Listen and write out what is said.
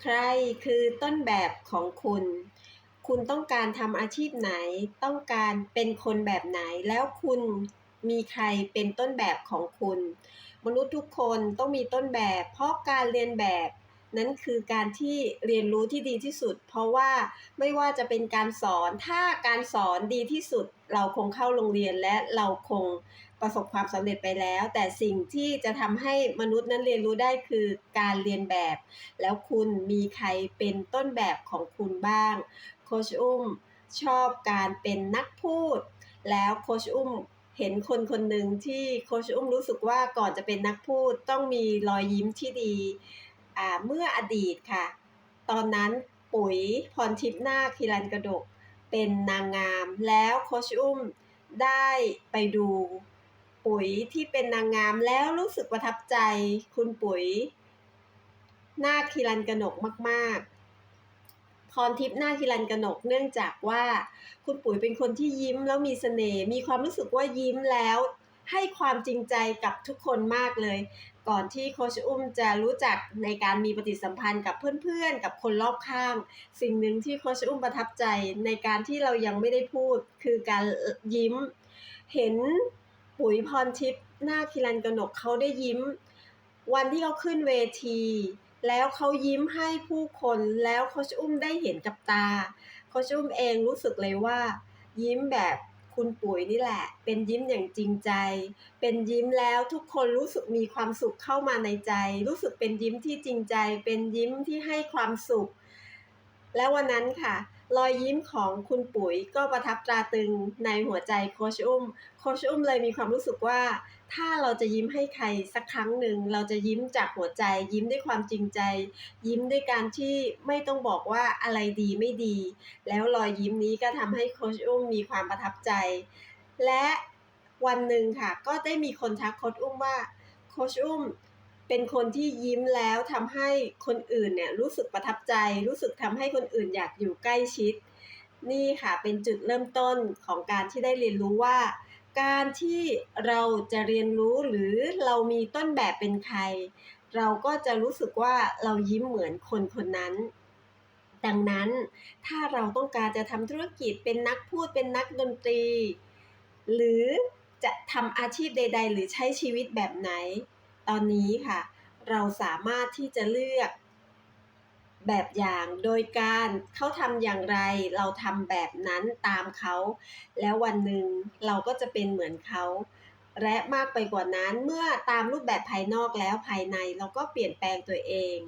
ใครคือต้นแบบของคุณ คุณต้องการทำอาชีพไหน ต้องการเป็นคนแบบไหน แล้วคุณมีใครเป็นต้นแบบของคุณ มนุษย์ทุกคนต้องมีต้นแบบ เพราะการเรียนแบบ นั้นคือการที่เรียนรู้ที่ดีที่สุด เพราะว่าไม่ว่าจะเป็นการสอนถ้าการสอนดีที่สุด เราคงเข้าโรงเรียนและเราคงประสบความสำเร็จไปแล้ว แต่สิ่งที่จะทำให้มนุษย์นั้นเรียนรู้ได้คือการเรียนแบบ แล้วคุณมีใครเป็นต้นแบบของคุณบ้างโคชอุ้มชอบการเป็นนักพูด แล้วโคชอุ้มเห็นคนคนหนึ่งที่โคชอุ้มรู้สึกว่าก่อนจะเป็นนักพูดต้องมีรอยยิ้มที่ดี เมื่ออดีตค่ะ ตอนนั้นปุ๋ยพรทิพย์นาคฮิรันกระดก เป็นนางงาม แล้วโคชอุ้มได้ไปดูปุ๋ยที่เป็นนางงามแล้วรู้สึกประทับใจคุณปุ๋ย นาคฮิรันกนกมาก ๆ พรทิพย์นาคฮิรันกนกเนื่องจากว่าคุณปุ๋ยเป็นคนที่ยิ้มแล้วมีเสน่ห์มีความรู้สึกว่ายิ้มแล้วให้ความจริงใจกับทุกคนมากเลย ก่อนที่โคชอุ้มจะรู้จักในการมีปฏิสัมพันธ์กับเพื่อนๆ กับคนรอบข้าง สิ่งหนึ่งที่โคชอุ้มประทับใจในการที่เรายังไม่ได้พูด คือการยิ้ม เห็นปุ๋ยพรทิพย์นาคิรันกนกเขาได้ยิ้ม วันที่เขาขึ้นเวที แล้วเขายิ้มให้ผู้คนแล้วโคชอุ้มได้เห็นกับตาโคชอุ้มเองรู้สึกเลยว่า ยิ้มแบบ คุณปุ๋ยนี่แหละ เป็นยิ้มอย่างจริงใจ เป็นยิ้มแล้วทุกคนรู้สึกมีความสุขเข้ามาในใจ รู้สึกเป็นยิ้มที่จริงใจ เป็นยิ้มที่ให้ความสุข และวันนั้นค่ะ รอยยิ้มของคุณปุ๋ยก็ประทับตราตึงในหัวใจโคชอุ้ม โคชอุ้มเลยมีความรู้สึกว่า ถ้าเราจะยิ้มให้ใครสักครั้งหนึ่ง เราจะยิ้มจากหัวใจ ยิ้มด้วยความจริงใจ ยิ้มด้วยการที่ไม่ต้องบอกว่าอะไรดีไม่ดี แล้วรอยยิ้มนี้ก็ทำให้โคชอุ้มมีความประทับใจ และวันหนึ่งค่ะ ก็ได้มีคนทักโคชอุ้มว่าโคชอุ้ม เป็นคนที่ยิ้มแล้วทำให้คนอื่นเนี่ยรู้สึกประทับใจ รู้สึกทำให้คนอื่นอยากอยู่ใกล้ชิด นี่ค่ะเป็นจุดเริ่มต้นของการที่ได้เรียนรู้ว่า การที่เราจะเรียนรู้หรือเรามีต้นแบบเป็นใคร เราก็จะรู้สึกว่าเรายิ้มเหมือนคนคนนั้นดังนั้นถ้าเราต้องการจะทำธุรกิจเป็นนักพูดเป็นนักดนตรี หรือจะทำอาชีพใด ๆ หรือใช้ชีวิตแบบไหน ตอนนี้ค่ะ เราสามารถที่จะเลือกแบบอย่างโดยการเขาทำอย่างไร เราทำแบบนั้นตามเขา แล้ววันหนึ่งเราก็จะเป็นเหมือนเขาและมากไปกว่านั้นเมื่อตามรูปแบบภายนอกแล้วภายในเราก็เปลี่ยนแปลงตัวเอง